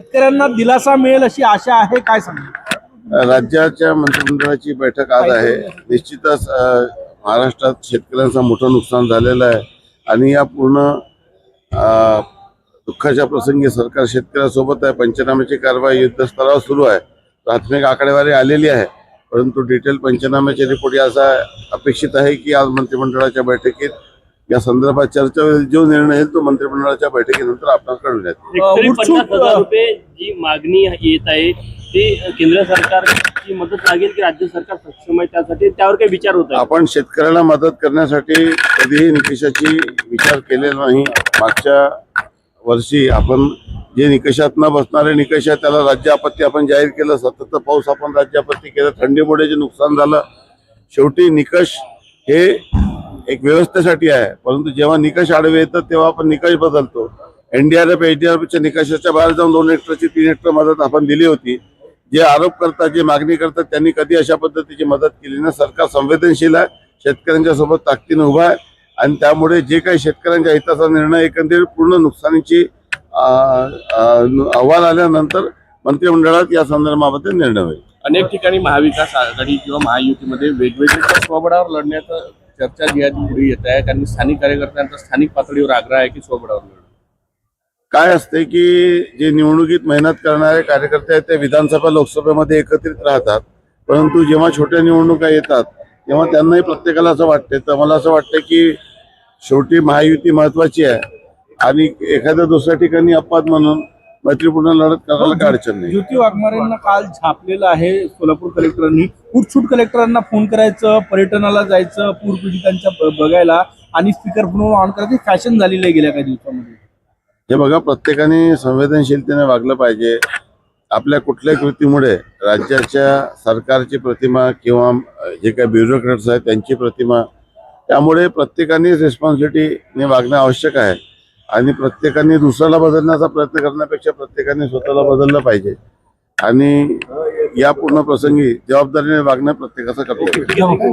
शेतकऱ्यांना दिलासा मिळेल अशी आशा आहे काय सांगा? राज्याच्या मंत्रिमंडळाची बैठक आज आहे. निश्चितच महाराष्ट्रात शेतकऱ्यांचं मोठं नुकसान झालेलं आहे. आणि या पूर्ण दुःखाच्या प्रसंगी सरकार शेतकऱ्यासोबत आहे. पंचनाम्याची कारवाई युद्धस्तरावर सुरू आहे. प्राथमिक आकडेवारी आलेली आहे. परंतु डिटेल पंचनाम्याचे रिपोर्ट याचा अपेक्षित आहे की आज मंत्रिमंडळाच्या बैठकीत या संदर्भात चर्चा होईल. जो निर्णय येईल तो मंत्रिमंडळाच्या बैठकीनंतर आपल्याला कळविण्यात रुपये जी मागणी येत आहे ती केंद्र सरकारची मदत लागेल की राज्य सरकार सक्षम आहे त्यासाठी? त्यावर काही विचार होत आपण शेतकऱ्याला मदत करण्यासाठी कधीही निकषाची विचार केलेला नाही. मागच्या वर्षी आपण जे निकषात न बसणारे निकष आहे त्याला राज्य आपत्ती आपण जाहीर केलं सतत पाऊस आपण राज्य आपत्ती केलं थंडीमुळे जे नुकसान झालं शेवटी निकष हे एक व्यवस्थेसाठी आहे. परंतु जेव्हा निकष आडवे येतात तेव्हा आपण निकष बदलतो. एनडीआरएफ एचडीआरएफच्या निकषाच्या बाहेर जाऊन दोन हेक्टरची तीन हेक्टर मदत आपण दिली होती. जे आरोप करतात जे मागणी करतात त्यांनी कधी अशा पद्धतीची मदत केली नाही. सरकार संवेदनशील आहे शेतकऱ्यांच्या सोबत ताकदीनं उभा आहे आणि त्यामुळे जे काही शेतकऱ्यांच्या हिताचा निर्णय एकंदरीत पूर्ण नुकसानीची अहवाल आल्यानंतर मंत्रिमंडळात या संदर्भामध्ये निर्णय होईल. अनेक ठिकाणी महाविकास आघाडी किंवा महायुतीमध्ये वेगवेगळ्या स्वबळावर लढण्याचं चर्चा जी आहे ती पुढे येत आहे. कारण स्थानिक कार्यकर्त्यांचा स्थानिक पातळीवर आग्रह आहे की स्वबळावर लढणं काय असते की जे निवडणुकीत मेहनत करणारे कार्यकर्ते आहेत ते विधानसभा लोकसभेमध्ये एकत्रित राहतात. परंतु जेव्हा छोट्या निवडणुका येतात तेव्हा त्यांनाही प्रत्येकाला असं वाटते तर मला असं वाटतं की शेवटी महायुती महत्वाची आहे. आणि एखाद्या दुसऱ्या ठिकाणी अपवाद म्हणून मैत्रीपूर्ण लढत करायला काय अडचण नाही. ज्योती वाघमारेंना काल छापलेलं आहे सोलापूर कलेक्टरांनी. उठसूट कलेक्टरांना फोन करायचं पर्यटनाला जायचं पूरपीडितांच्या ब- बघायला आणि स्पीकर फोन ऑन करायची फॅशन झालेली आहे गेल्या काही दिवसामध्ये. हे बघा प्रत्येकाने संवेदनशीलतेने वागलं पाहिजे. आपल्या कुठल्याही कृतीमुळे राज्याच्या सरकारची प्रतिमा किंवा जे काही ब्युरोक्रेट्स आहेत त्यांची प्रतिमा त्यामुळे प्रत्येकाने रिस्पॉन्सिबिलिटीने वागणं आवश्यक आहे. आणि प्रत्येकाने दुसऱ्याला बदलण्याचा प्रयत्न करण्यापेक्षा प्रत्येकाने स्वतःला बदललं पाहिजे. आणि या पूर्ण प्रसंगी जबाबदारीने वागणं प्रत्येकाचं कर्तव्य